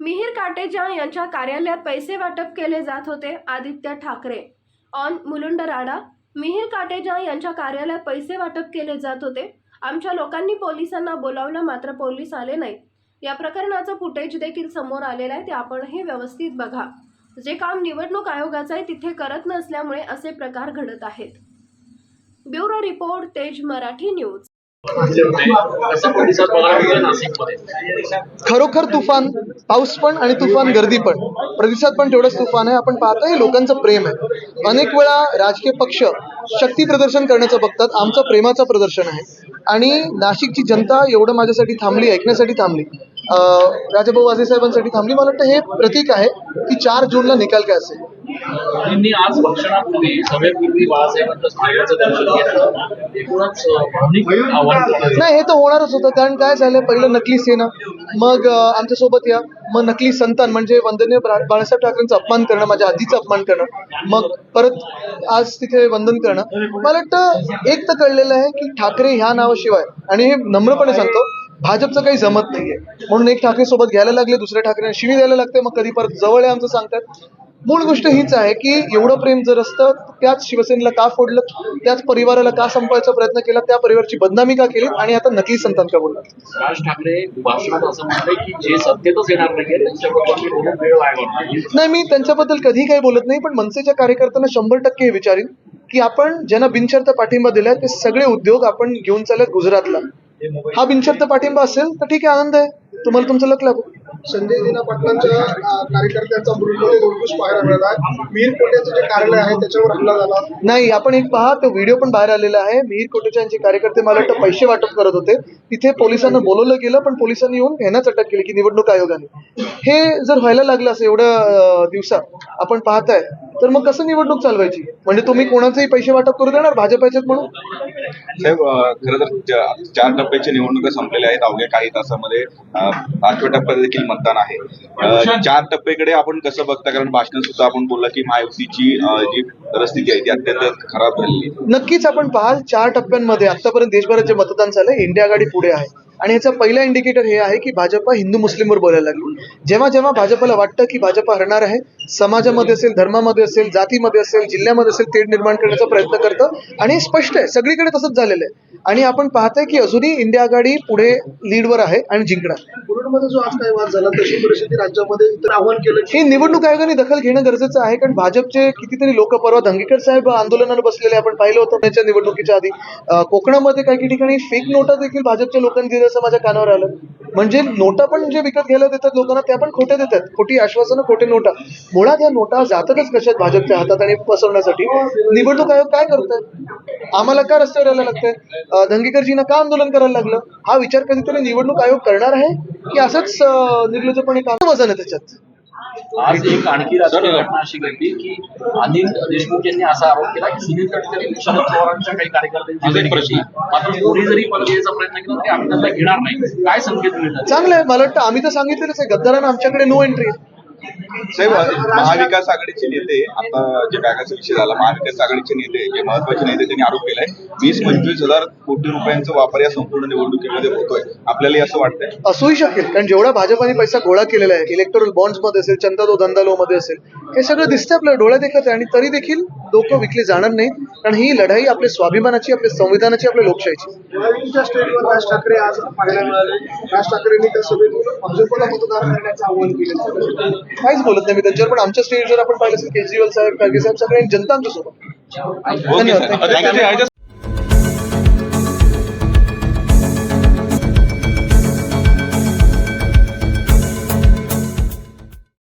मिहीर काटेजा यांच्या कार्यालयात पैसे वाटप केले जात होते आदित्य ठाकरे. ऑन मुलुंड राडा मिहीर काटेजा यांच्या कार्यालयात पैसे वाटप केले जात होते. आमच्या लोकांनी पोलिसांना बोलावलं मात्र पोलीस आले नाहीत. या प्रकरणाचं फुटेज देखील समोर आलेलं आहे ते आपणही व्यवस्थित बघा. जे काम निवडणूक आयोगाचं आहे तिथे करत नसल्यामुळे असे प्रकार घडत आहेत. ब्युरो रिपोर्ट तेज मराठी न्यूज. खरोखर तुफान? पाऊस पण आणि तुफान गर्दी पण. प्रतिसाद पण तेवढंच तुफान आहे. आपण पाहतोय हे लोकांचं प्रेम आहे. अनेक वेळा राजकीय पक्ष शक्ती प्रदर्शन करण्याचं बघतात. आमचं प्रेमाचं प्रदर्शन आहे. आणि नाशिकची जनता एवढं माझ्यासाठी थांबली ऐकण्यासाठी थांबली. राजाभाऊ वाजे साहेबांसाठी थांबली. मला वाटतं हे प्रतीक आहे की चार जूनला निकाल काय असेल? आज सभेपूर्वी बाळासाहेबांचं. नाही हे तर होणारच होतं. कारण काय झालं पहिलं नकली सेना. मग आमच्यासोबत या. मग नकली संतान म्हणजे वंदनीय बा- बाळासाहेब ठाकरेंचा अपमान करणं माझ्या आधीचा अपमान करणं. मग परत आज तिथे वंदन करणं. मला वाटतं एक तर कळलेलं आहे की ठाकरे ह्या नावाशिवाय आणि हे नम्रपणे सांगतो भाजपचं काही जमत नाहीये. म्हणून एक ठाकरे सोबत घ्यायला लागले दुसऱ्या ठाकरे शिवी द्यायला लागते. मग कधी परत जवळ आहे आमचं सांगतात. मूळ गोष्ट हीच आहे की एवढं प्रेम जर असतं त्याच शिवसेनेला का फोडलं त्याच परिवाराला का संपवायचा प्रयत्न केला त्या परिवाराची बदनामी का केली आणि आता नकली संतान का बोलतात राज ठाकरे भाषणात असं की जे सत्तेतच येणार. नाही मी त्यांच्याबद्दल कधी काही बोलत नाही पण मनसेच्या कार्यकर्त्यांना शंभर टक्के हे विचारीन की आपण ज्यांना बिनशर्त पाठिंबा दिलाय ते सगळे उद्योग आपण घेऊन चालत गुजरातला. हा बिनशर्त पाठिंबा असेल तर ठीक आहे आनंद आहे. तुम्हाला तुमचं लक लागू. संजय दिना पाटलांच्या कार्यकर्त्यांचा मृतदेह दोरखूस पाहायला मिळाला आहे. कोट्याचं जे कार्यालय आहे त्याच्यावर हल्ला झाला. नाही आपण एक पहा तो व्हिडिओ पण बाहेर आलेला आहे. मिहीर कोटेच्या यांचे कार्यकर्ते मला वाटतं पैसे वाटप करत होते. तिथे पोलिसांना बोलवलं गेलं पण पोलिसांनी येऊन ह्यांनाच अटक केली की निवडणूक आयोगाने. हे जर व्हायला लागलं असं एवढ्या दिवसात आपण पाहताय तर मग कसं निवडणूक चालवायची? म्हणजे तुम्ही कोणाचेही पैसे वाटप करू देणार? भाजपाच्याच म्हणून? साहेब खरं तर चार टप्प्याच्या निवडणुका संपलेल्या आहेत अवघ्या काही तासामध्ये पाचव्या टप्प्यात देखील मतदान आहे चार टप्प्याकडे आपण कसं बघता कारण भाषण सुद्धा आपण बोलला की महायुतीची जी परिस्थिती आहे ती अत्यंत खराब झालेली. नक्कीच आपण पाहाल चार टप्प्यांमध्ये आतापर्यंत देशभरात जे मतदान झालंय इंडिया आघाडी पुढे आहे आणि ह्याचा पहिला इंडिकेटर हे आहे की भाजपा हिंदू मुस्लिमवर बोलायला लागली. जेव्हा जेव्हा भाजपला वाटतं की भाजपा हरणार आहे समाजामध्ये असेल धर्मामध्ये असेल जातीमध्ये असेल जिल्ह्यामध्ये असेल तेढ निर्माण करण्याचा प्रयत्न करतं. आणि हे स्पष्ट आहे सगळीकडे तसंच झालेलं आहे. आणि आपण पाहतोय की अजूनही इंडिया आघाडी पुढे लीडवर आहे आणि जिंकणार. मुरुडमध्ये जो आज काही वाद झाला तशी परिस्थिती राज्यामध्ये इतर आव्हान केलं की हे निवडणूक आयोगाने दखल घेणं गरजेचं आहे कारण भाजपचे कितीतरी लोक परवा धंगेकर साहेब आंदोलनाला बसलेले आपण पाहिलं होतं त्याच्या निवडणुकीच्या आधी. कोकणामध्ये काही काही ठिकाणी फेक नोटा देखील भाजपच्या लोकांनी असं माझ्या कानावर आलं. म्हणजे नोटा पण जे विकत घ्यायला देतात लोकांना त्या पण खोट्या देतात. खोटी आश्वासनं खोटे नोटा. मुळात या नोटा जातातच कशात भाजपच्या हातात आणि पसरवण्यासाठी? निवडणूक आयोग काय करतोय? आम्हाला का रस्त्यावर यायला लागतंय? धंगेकरजींना का आंदोलन करायला लागलं? हा विचार कधीतरी निवडणूक आयोग करणार आहे? की असंच अं, निर्लज्जपणे काम वजन आहे त्याच्यात. आज एक आणखी राजकीय घटना अशी घडली की अनिल देशमुख यांनी असा आरोप केला की सुनील तटकरे यांनी शरद पवारांच्या काही कार्यकर्त्यांची मात्र कोणी जरी पद घ्यायचा प्रयत्न केला तरी आम्ही त्यांना घेणार नाही. काय संकेत मिळतात? चांगलं आहे. मला वाटतं आम्ही तर सांगितलेलंच आहे. गद्दारांना आमच्याकडे नो एंट्री साहेब महाविकास आघाडीचे नेते आता जे बॅगाचा विषय झाला महाविकास आघाडीचे नेते जे महत्त्वाचे नेते त्यांनी आरोप केलाय वीस पंचवीस हजार कोटी रुपयांचा वापर या संपूर्ण निवडणुकीमध्ये होतोय. आपल्याला असं वाटतंय. असूही शकेल कारण जेवढा भाजपाने पैसा गोळा केलेला आहे इलेक्टोरल बॉन्ड्समध्ये असेल चंदा दो धंदा लो मध्ये असेल हे सगळं दिसतंय आपल्या डोळ्यात देखत आहे आणि तरी देखील लोक विकले जाणार नाहीत कारण ही लढाई आपल्या स्वाभिमानाची आपल्या संविधानाची आपल्या लोकशाहीची. महायुतीच्या स्टेजवर राज ठाकरे आज पाहायला मिळाले. राज ठाकरेंनी त्या भाजपला मतदान करण्याचं आव्हान केलं. काहीच बोलत नाही मी त्यांच्यावर पण आमच्या स्टेजवर आपण पाहिलं असेल केजरीवाल साहेब खडगे साहेब सगळे जनता आमच्यासोबत. ओके धन्यवाद.